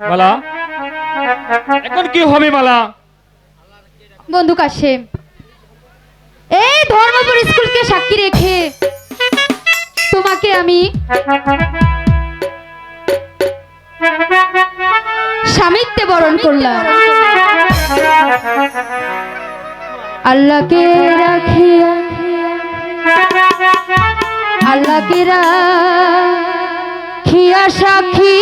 মালা? এখন কি হবে বন্ধু এই ধর্মপুর স্কুলকে সাক্ষী রেখে তোমাকে আমি স্বামিত্বে বরণ করলাম। আল্লাহকে রাখিয়া আল্লাহকে রাখিয়া সাক্ষী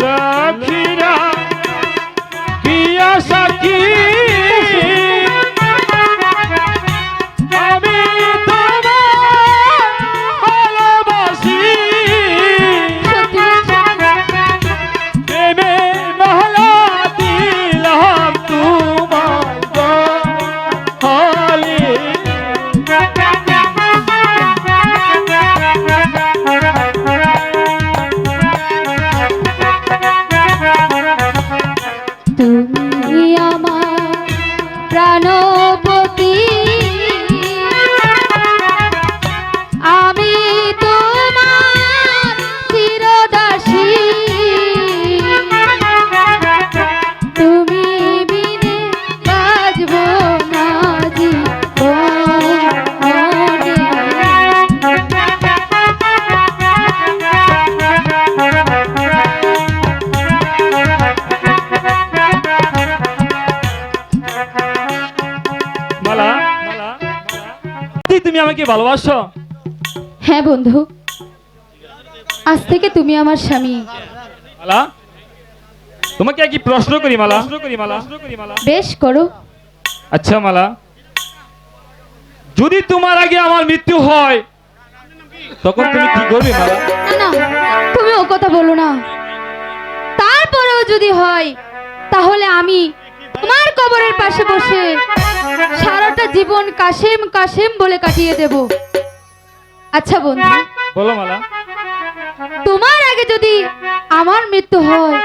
লক্ষ্মীরা তুমি আমাকে ভালোবাসো? হ্যাঁ বন্ধু। আজ থেকে তুমি আমার স্বামী। মালা তোমাকে কি প্রশ্ন করি মালা? প্রশ্ন করি মালা। প্রশ্ন করি মালা। বেশ করো। আচ্ছা মালা। যদি তোমার আগে আমার মৃত্যু হয় তখন তুমি কি করবে মালা? না না তুমি ও কথা বলো না। তারপরেও যদি হয় তাহলে আমি তোমার কবরের পাশে বসে সারাটা জীবন কাশেম কাশেম বলে কাটিয়ে দেব। আচ্ছা বন্ধু বলো মালা। তোমার আগে যদি আমার মৃত্যু হয়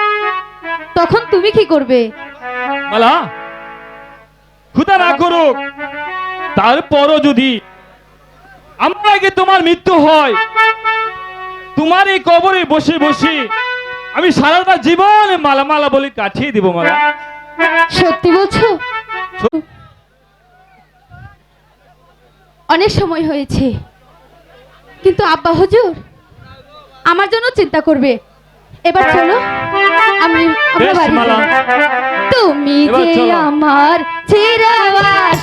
তখন তুমি কি করবে? মালা খুদা না করুক। তারপরও যদি আমার আগে তোমার মৃত্যু হয় তোমার এই কবরে বসে বসে আমি সারাটা জীবন মালা মালা বলে কাটিয়ে দিব মালা। সত্যি বলছো? অনেক সময় হয়েছে। কিন্তু আব্বা হুজুর আমার জন্য চিন্তা করবে। এবার চলো আমি আমরা বাড়ি। তুমি যে। আমার চিরবাস